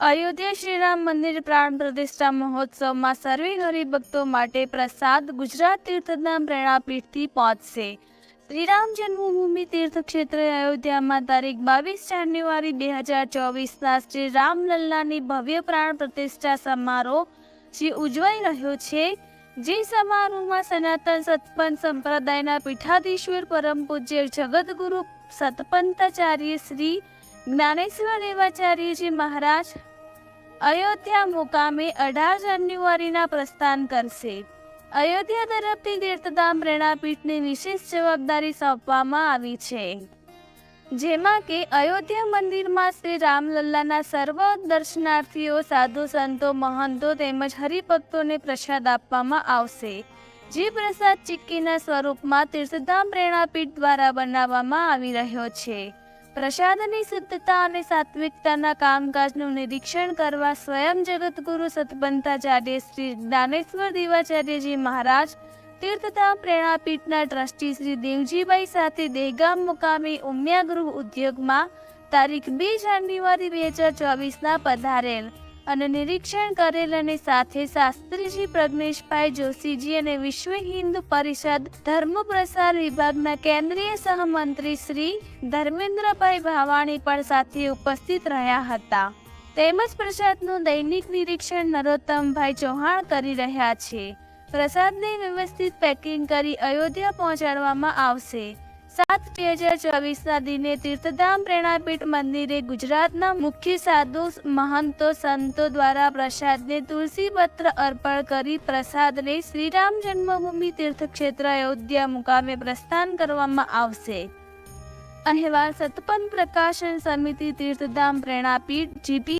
અયોધ્યા શ્રીરામ મંદિર પ્રાણ પ્રતિષ્ઠા મહોત્સવમાં સર્વે હરિભક્તો માટે પ્રસાદ ગુજરાત તીર્થના પ્રેરણાપીઠથી પહોંચશે. શ્રીરામ જન્મભૂમિ તીર્થક્ષેત્ર અયોધ્યામાં તારીખ બાવીસ જાન્યુઆરી બે હજાર ચોવીસના શ્રી રામલલ્લાની ભવ્ય પ્રાણ પ્રતિષ્ઠા સમારોહ જે ઉજવાઈ રહ્યો છે, જે સમારોહમાં સનાતન સતપંથ સંપ્રદાયના પીઠાધીશ્વર પરમ પૂજ્ય જગતગુરુ સતપંતાચાર્ય શ્રી જ્ઞાનેશ્વર દેવાચાર્યજી મહારાજ અયોધ્યા મુકામે અઢાર જાન્યુઆરીના પ્રસ્થાન કરશે. અયોધ્યા તરફથી તીર્થધામ પ્રેરણાપીઠની વિશેષ જવાબદારી સોંપવામાં આવી છે. જેમાં કે અયોધ્યા મંદિરમાં શ્રી રામલલ્લાના સર્વ દર્શનાર્થીઓ, સાધુ સંતો, મહંતો તેમજ હરિભક્તોને પ્રસાદ આપવામાં આવશે. જે પ્રસાદ ચિક્કીના સ્વરૂપમાં તીર્થધામ પ્રેરણાપીઠ દ્વારા બનાવવામાં આવી રહ્યો છે. પ્રસાદની શુદ્ધતા અને સાત્વિકતાના કામકાજનું નિરીક્ષણ કરવા સ્વયં જગતગુરુ સતપંતાચાર્ય શ્રી જ્ઞાનેશ્વર દેવાચાર્યજી મહારાજ તીર્થધામ પ્રેરણાપીઠના ટ્રસ્ટી શ્રી દેવજીભાઈ સાથે દેગામ મુકામે ઉમિયા ગૃહ ઉદ્યોગમાં તારીખ બે જાન્યુઆરી બે હજાર ચોવીસના પધારેલ. અને નિરીક્ષણ કરેલ અને સાથે શાસ્ત્રીજી પ્રજ્ઞેશભાઈ જોશીજી અને વિશ્વ હિન્દુ પરિષદ ધર્મ પ્રસાર વિભાગના કેન્દ્રીય સહમંત્રી શ્રી ધર્મેન્દ્રભાઈ ભાવાણી પણ સાથે ઉપસ્થિત રહ્યા હતા. તેમજ પ્રસાદનું દૈનિક નિરીક્ષણ નરોત્તમભાઈ ચૌહાણ કરી રહ્યા છે. પ્રસાદને વ્યવસ્થિત પેકિંગ કરી અયોધ્યા પહોંચાડવામાં આવશે. સાત બે હજાર ચોવીસના દિને તીર્થધામ પ્રેરણાપીઠ મંદિરે ગુજરાતના મુખ્ય સાધુ મહંતો સંતો દ્વારા પ્રસાદને તુલસી પત્ર અર્પણ કરી પ્રસાદને શ્રીરામ જન્મભૂમિ તીર્થક્ષેત્ર અયોધ્યા મુકામે પ્રસ્થાન કરવામાં આવશે. અહેવાલ સતપન પ્રકાશન સમિતિ તીર્થધામ પ્રેરણાપીઠ, જીપી